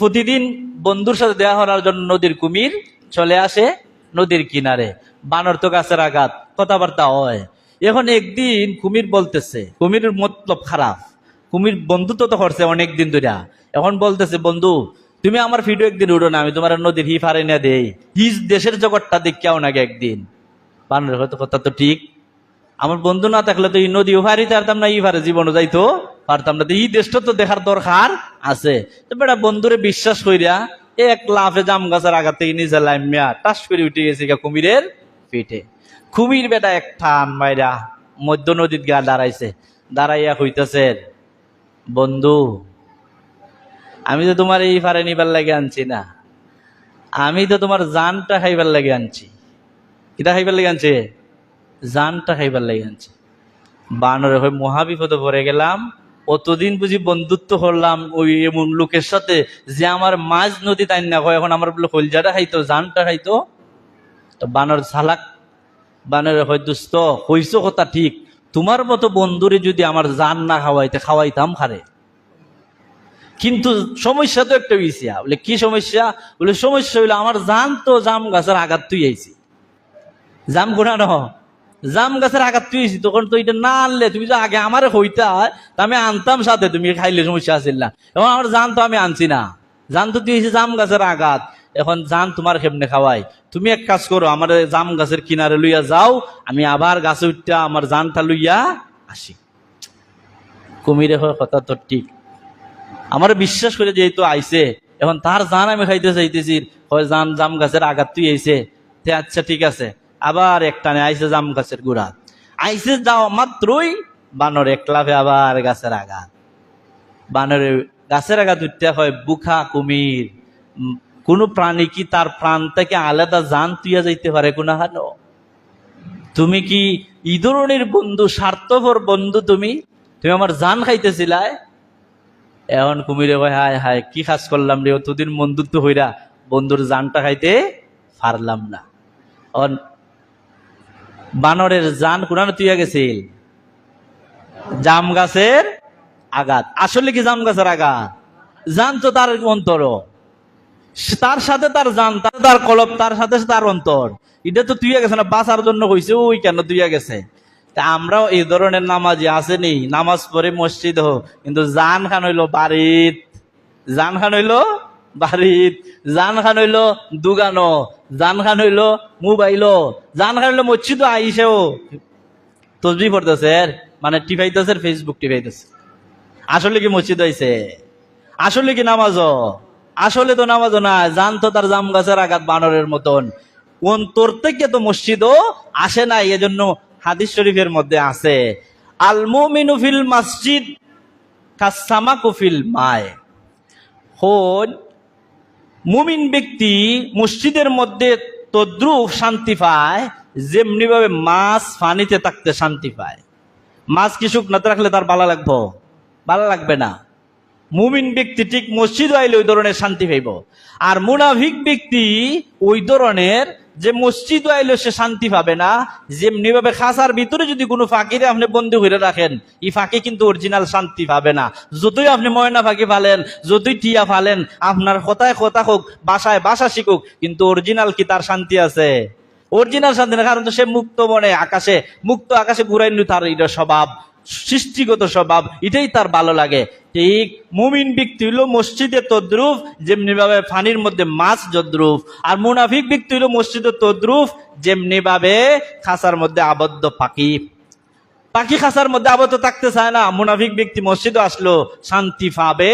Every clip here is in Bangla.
প্রতিদিন বন্ধুর সাথে দেখা হওয়ার জন্য নদীর কুমির চলে আসে নদীর কিনারে। বানর তো গাছের আঘাত, কথাবার্তা হয়। এখন একদিন কুমির বলতেছে, কুমিরের মতলব খারাপ। কুমির বন্ধুত্ব তো করছে অনেকদিন ধরে। এখন বলতেছে, বন্ধু, তুমি আমার ভিডিও একদিন উঠো না, আমি তোমার নদীর হি ফারে না দেই। হিজ দেশের জগৎটা দেখিয়াও নাকি একদিন। বানরের হয়তো কথা তো ঠিক। আমার বন্ধু না থাকলে তো এই নদী ও ওভারই পারতাম না ইভারে জীবনও যাইতো, পারতাম না। তো এই দেশটা তো দেখার দরকার। আছে। বেটা বন্ধুরে বিশ্বাস কইরা এক লাফে জাম গাছের থেকে নিজে লাইমিয়া টাস করে উঠে গেছে কুমিরের পিঠে। কুমির বেটা এক ঠান মাইরা মধ্য নদীত গা দাঁড়াইছে। দাঁড়াইয়া হইতেছে বন্ধু, আমি তো তোমার এই ফারে নিবার লাগে আনছি না। আমি তো তোমার জানটা খাইবার লাগে আনছি। কিটা খাইবার লাগে আনছে? জানটা খাইবার লাগে আনছি। বানরে হয়ে মহাবিপদে পড়ে গেলাম। অতদিন বুঝি বন্ধুত্ব করলাম, ওই এমন লোকের সাথে যে আমার মাঝ নদী তাই না এখন আমার বলে হলজাটা খাইতো, জানটা খাইতো। তো বানর ঝালাক বানরে হয় দুস্থ হইছো কথা ঠিক, তোমার মতো বন্ধুরে যদি আমার জান না খাওয়াইতে, খাওয়াইতাম খারে। কিন্তু সমস্যা তো একটা হয়েছে বলে কি সমস্যা? বলে সমস্যা হইল আমার জান তো জাম গাছের আঘাত তুই আইছি। জাম গোনা নহ? জাম গাছের আঘাত তুই আইছি তখন তো এটা না আনলে তুমি যে আগে আমার হইতা আমি আনতাম সাথে, তুমি খাইলে সমস্যা আছিল না। এখন আমার জান তো আমি আনছি না। জান তো তুই জাম গাছের আঘাত। এখন জান তোমার কেমনে খাওয়াই তুমি এক কাজ করো, আমার জাম গাছের কিনারে লইয়া যাও, আমি আবার গাছে উঠটা আমার জানটা লইয়া আসি। কুমিরে হয় কথা তো ঠিক। আমার বিশ্বাস করে যেহেতু আইছে, এখন তার জান আমি খাইতে চাইতেছি হয় জান জাম গাছের আঘাত তুই আইছে তে আচ্ছা ঠিক আছে। আবার একটানে আইছে জাম গাছের গুড়া। আইসে যাও মাত্রই বানর একলাভে আবার গাছের আঘাত। বানরে গাছের আঘাত উঠতে হয় বুখা কুমির। কোনো প্রাণী কি তার প্রাণ থেকে আলাদা জান তুইয়া যাইতে পারে কোনা হানো তুমি কি ই ধরনের বন্ধু, স্বার্থপর বন্ধু তুমি? তুমি আমার জান খাইতেছিলায়? এখন কুমিরে কয়, হায় হায়, কি কাজ করলাম রে? অতদিন বন্ধুত্ব হইরা বন্ধুর জানটা খাইতে পারলাম না। বানরের জান কোরআনে তুইয়া গেছিল। জাম গাছের আঘাত। আসলে কি জাম গাছের আঘাত? জান তো তার অন্তর তার সাথে তার জান, তার তার কলব তার সাথে তার অন্তর। এটা তো তুইয়া গেছে না, বাঁচার জন্য হয়েছে ওই কেন তুইয়া গেছে? তা আমরাও এই ধরনের নামাজি আসেনি। নামাজ পড়ে মসজিদ হোক, কিন্তু জান খান হইল বাড়িত। জান খান হইল বাড়িত। জান খান হইল দুগানো জান খান হইল মোবাইলও জান খান হইল মসজিদ আইসেও। তসবি পড়তেছে মানে টিপাইতেছে ফেসবুক টিপাইতেছে। আসলে কি মসজিদ হয়েছে আসলে কি নামাজ আসলে তো নামাজও না, জান তো তার জাম গাছের আঘাত বানরের মতন। অন্তর থেকে তো মসজিদও আসে না এজন্য হাদিস শরীফের মধ্যে আছে। আল মুমিনু ফিল মসজিদ কাসামাকু ফিল মায়। হন মুমিন ব্যক্তি মসজিদের মধ্যে তদ্রুপ শান্তি পায়, যেমনিভাবে মাছ পানিতে থাকতে শান্তি পায়। মাছ কি শুকনাতে রাখলে তার ভালো লাগবো? ভালো লাগবে না। মুমিন ব্যক্তি ঠিক মসজিদ আইলে ওই ধরনের শান্তি পাইব। আর মুনাফিক ব্যক্তি ওই ধরনের যে মসজিদ আইলে সে শান্তি পাবে না যেমনি ভাবে খাসার ভিতরে যদি কোনো ফাঁকিরে আপনি বন্দি করে রাখেন, এই ফাঁকি কিন্তু অরিজিনাল শান্তি পাবে না। যতই আপনি ময়না ফাঁকি ফালেন, যতই টিয়া ফালেন, আপনার কথায় কথা হোক, বাসায় বাসা শিখুক, কিন্তু অরিজিনাল কি তার শান্তি আছে? অরিজিনাল শান্তি না, কারণ তো সে মুক্ত মনে আকাশে, মুক্ত আকাশে ঘুরাইনি তার এটা স্বভাব। সৃষ্টিগত স্বভাব, এটাই তার ভালো লাগে। ঠিক মুমিন ব্যক্তি হইল মসজিদে তদ্রুপ যেমনি ভাবে ফানির মধ্যে মাছ যদ্রুপ আর মুনাফিক ব্যক্তি হইল মসজিদে তদ্রুপ যেমনি ভাবে খাসার মধ্যে আবদ্ধ পাখি। পাখি খাসার মধ্যে আবদ্ধ থাকতে চায় না, মুনাফিক ব্যক্তি মসজিদে আসলো, শান্তি পাবে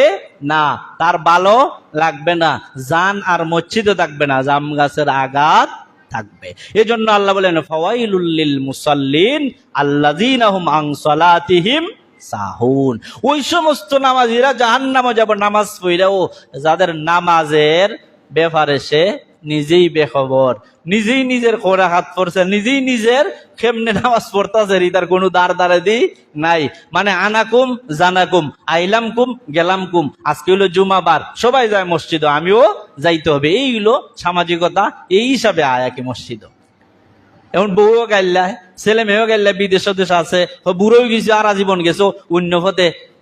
না, তার ভালো লাগবে না, জান আর মসজিদও থাকবে না, জাম গাছের আঘাত থাকবে। এজন্য আল্লাহ বলেন ফওয়াইলুল্লিল মুসাল্লিন আল্লাযীনাহুম আন সালাতিহিম সাহুন। ওই সমস্ত নামাজিরা জাহান্নামো যাব, নামাজ পড়াও যাদের নামাজের ব্যাপারে সে নিজেই বেখবর, নিজেই নিজের খোরা হাত পড়ছে, নিজেই নিজের কেমনে নামাজ পড়তেছে তার কোনো দাঁড় দাঁড়ে দি নাই। মানে আনাকুম, জানাকুম, আইলাম কুম, গেলাম কুম। আজকে হলো জুমাবার, সবাই যায় মসজিদ, আমিও যাইতে হবে। এই হলো সামাজিকতা, এই হিসাবে আয়াকে মসজিদ। এখন বউও গাইল্লা, ছেলে মেয়েও গাইল্লা বিদেশ দেশ আছে, ও বুড়োই গেছে, আর আজীবন গেছো, অন্য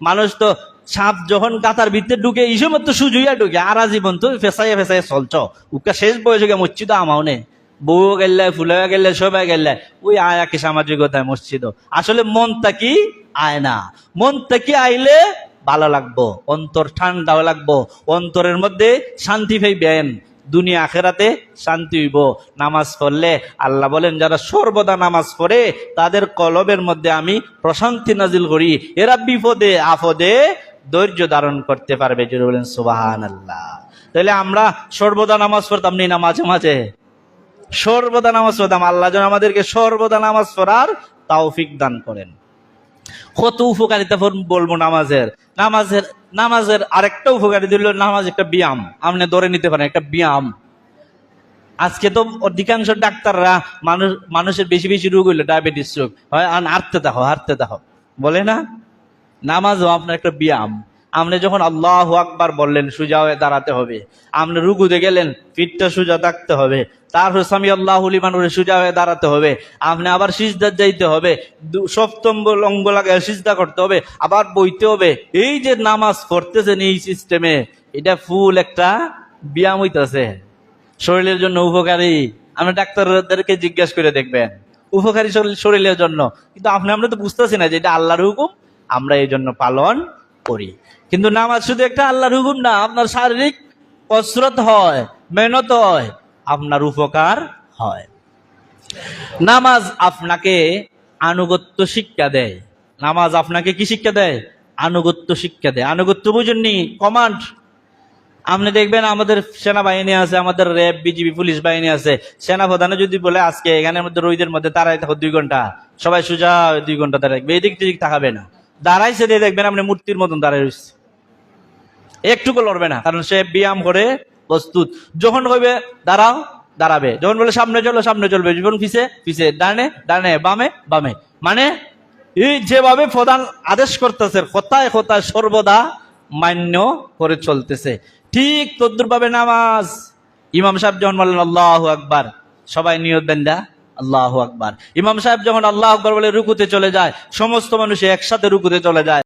মানুষ তো সাপ যখন কাতার ভিতরে ঢুকে, এই সময় তো সুজুইয়া ঢুকে, আর জীবন তো ফেসাইয়া ফেসাইয়া চলছ। উকা শেষ বয়সে গিয়ে মসজিদ আমাও নে বউ গেলে ফুলে গেলে, সবাই গেলে, ওই আয়া কি সামাজিকতায় মসজিদ? আসলে মনটা কি? আয় না। মনটা কি আইলে? ভালো লাগবো। অন্তর ঠান্ডাও লাগবো। অন্তরের মধ্যে শান্তি পাইবেন। দুনিয়া আখেরাতে শান্তি হইব। নামাজ পড়লে আল্লাহ বলেন, যারা সর্বদা নামাজ পড়ে, তাদের কলবের মধ্যে আমি প্রশান্তি নাজিল করি। এরা বিপদে, আপদে ধৈর্য ধারণ করতে পারবে যদি বলেন সুবাহান আল্লাহ তাহলে আমরা সর্বদা নামাজ পড়তাম নি না মাঝে মাঝে? সর্বদা নামাজ পড়তাম। আল্লাহ যেন আমাদেরকে সর্বদা নামাজ পড়ার তাওফিক দান করেন। কত উপকারিতা বলব নামাজের। নামাজের নামাজের আরেকটা উপকারিতা হলো নামাজ একটা ব্যায়াম। আপনি ধরে নিতে পারেন, একটা ব্যায়াম। আজকে তো অধিকাংশ ডাক্তাররা মানুষ মানুষের বেশি বেশি রোগ হইল, ডায়াবেটিস রোগ। হয় আন হাঁটতে দেখো হাঁটতে দেখো বলে না? নামাজও আপনার একটা ব্যায়াম। আপনি যখন আল্লাহ আকবার বললেন, সোজা হয়ে দাঁড়াতে হবে। আপনি রুগুতে গেলেন পিঠটা সোজা থাকতে হবে। তারপর স্বামী আল্লাহ মানুষের সোজা হয়ে দাঁড়াতে হবে। আপনি আবার সিজদার যাইতে হবে। সপ্তম অঙ্গ লাগায় সিজদা করতে হবে। আবার বইতে হবে। এই যে নামাজ পড়তেছেন এই সিস্টেমে এটা ফুল একটা ব্যায়াম হইতেছে। শরীরের জন্য উপকারী। আপনি ডাক্তারদেরকে জিজ্ঞেস করে দেখবেন। উপকারী শরীর- শরীরের জন্য। কিন্তু আপনি আমরা তো বুঝতেছি না যে এটা আল্লাহর হুকুম। আমরা এই জন্য পালন করি। কিন্তু নামাজ শুধু একটা আল্লাহর হুকুম না, আপনার শারীরিক কসরত হয়, মেহনত হয়, আপনার উপকার হয়। নামাজ আপনাকে আনুগত্য শিক্ষা দেয়। নামাজ আপনাকে কি শিক্ষা দেয়? আনুগত্য শিক্ষা দেয়। আনুগত্য বুঝেননি, কমান্ড। আপনি দেখবেন আমাদের সেনাবাহিনী আছে, আমাদের র্যাব, বিজিবি, পুলিশ বাহিনী আছে। সেনাপ্রধানে যদি বলে, আজকে এখানের মধ্যে রোহিতের মধ্যে দাঁড়াই থাকো দুই ঘণ্টা। সবাই সোজা দুই ঘণ্টা দাঁড়ায় এদিক দিক তাকাবে না। দাঁড়াইছে দিয়ে দেখবেন আপনি মূর্তির মতন দাঁড়ায় রয়েছে। একটুকু লড়বে না, কারণ সে ব্যায়াম করে প্রস্তুত। যখন কইবে, দাঁড়াও, দাঁড়াবে। যখন বলে, সামনে চলো, সামনে চলবে। যখন পিছে পিছে, ডানে ডানে, বামে বামে। মানে এই যেভাবে প্রধান আদেশ করতেছে, কোথায় কোথায় সর্বদা মান্য করে চলতেছে। ঠিক তদ্রুপভাবে নামাজ। ইমাম সাহেব যখন বললেন আল্লাহ আকবার। সবাই নিয়ত দেন আল্লাহ আকবার। ইমাম সাহেব যখন আল্লাহ আকবর বলে রুকুতে চলে যায়, সমস্ত মানুষ একসাথে রুকুতে চলে যায়।